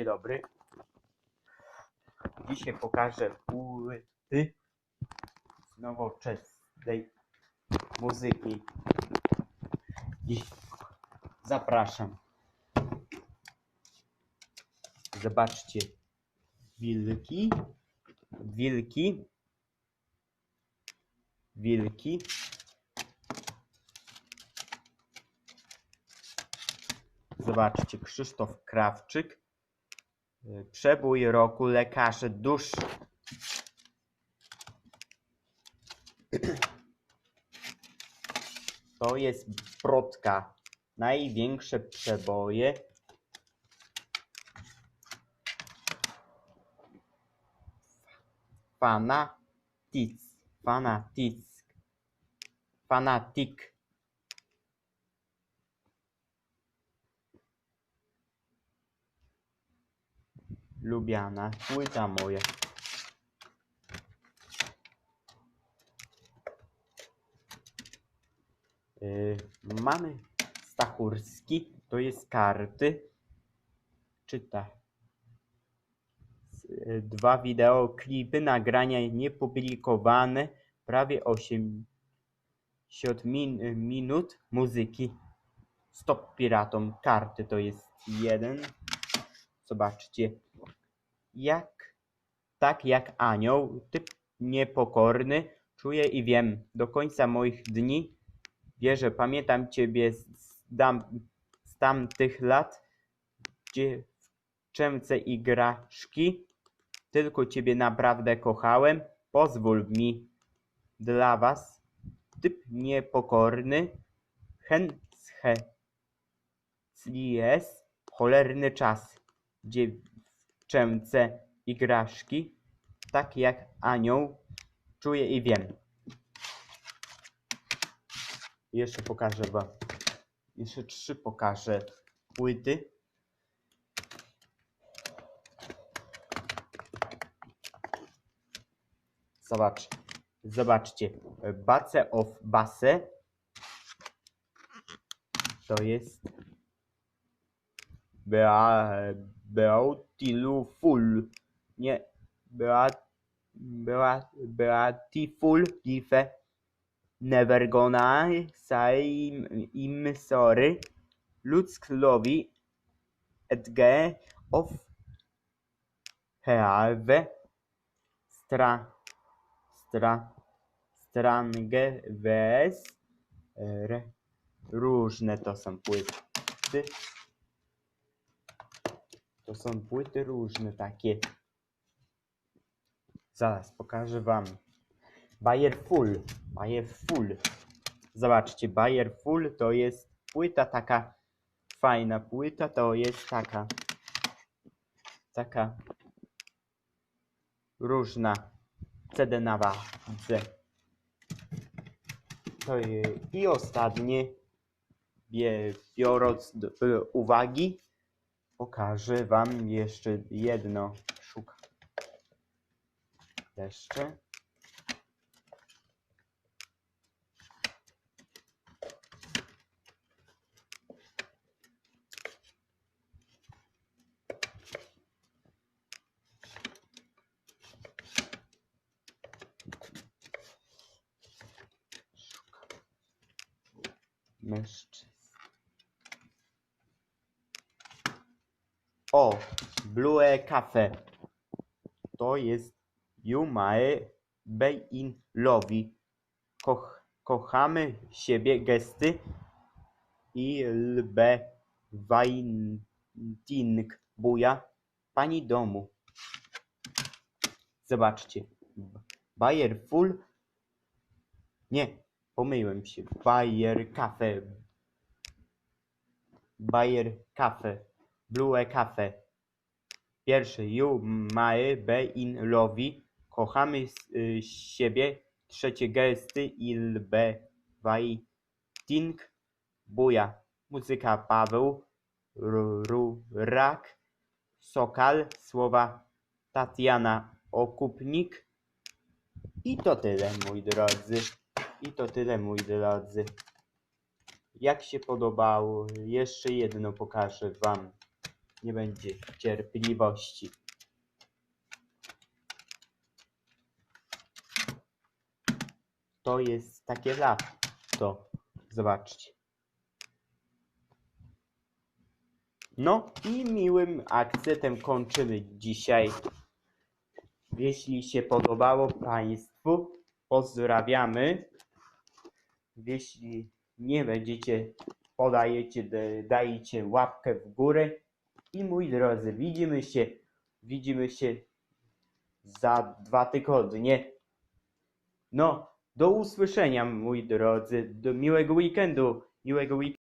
Dzień dobry. Dzisiaj pokażę płyty z nowoczesnej muzyki. Dziś zapraszam. Zobaczcie. Wilki. Wilki. Wilki. Zobaczcie, Krzysztof Krawczyk. Przebój roku lekarze dusz. To jest Brodka. Największe przeboje. Fanatic. Fanatic. Fanatic. Lubiana, płyta moja. Yy, mamy Stachurski, to jest karty. Czyta. Yy, Dwa wideoklipy, nagrania niepublikowane, prawie 80 min, minut muzyki. Stop piratom, karty to jest jeden. Zobaczcie. Jak, tak jak anioł, typ niepokorny, czuję i wiem, do końca moich dni wierzę, pamiętam Ciebie z, z, dam, z tamtych lat, dziewczęce igraszki, tylko Ciebie naprawdę kochałem, pozwól mi dla Was, typ niepokorny, hen sche, slies, cholerny czas, dziewczęce igraszki, tak jak anioł, czuję i wiem. Jeszcze pokażę wam. Jeszcze trzy pokażę płyty. Zobacz. Zobaczcie. Bace of Basse. To jest Bea, Beautiful. Nie. Bea, Bea, Beautiful. Dife. Never gonna say im sorry. Ludzklowi Edge of have stra stra strange wes różne to są płyty. To są płyty różne takie. Zaraz pokażę wam. Bayer Full. Bayer Full. Zobaczcie, Bayer Full to jest płyta taka fajna płyta, to jest taka taka różna CD na wadze. To I ostatnie, biorąc do uwagi, pokażę wam jeszcze jedno. Szukam. Jeszcze. mężczyzn. O, Blue Cafe. To jest Yumae Bay in Love. Koch, kochamy siebie gesty i lbe Wajnting buja pani domu. Zobaczcie. Bayer full. Nie, pomyliłem się. Bayer Cafe. Bayer Cafe. Blue Cafe. Pierwszy. You mae be in lovi. Kochamy y, siebie. Trzecie gesty. Il be waiting. Buja. Muzyka Paweł. Ru- Rurak. Sokal. Słowa Tatiana Okupnik. I to tyle, moi drodzy. I to tyle, moi drodzy. Jak się podobało, jeszcze jedno pokażę Wam. Nie będzie cierpliwości. To jest takie lato. Zobaczcie. No i miłym akcentem kończymy dzisiaj. Jeśli się podobało Państwu, pozdrawiamy. Jeśli nie będziecie, podajecie, dajcie łapkę w górę. I moi drodzy, widzimy się, widzimy się za dwa tygodnie. No, do usłyszenia, moi drodzy. Do miłego weekendu. Miłego weekendu.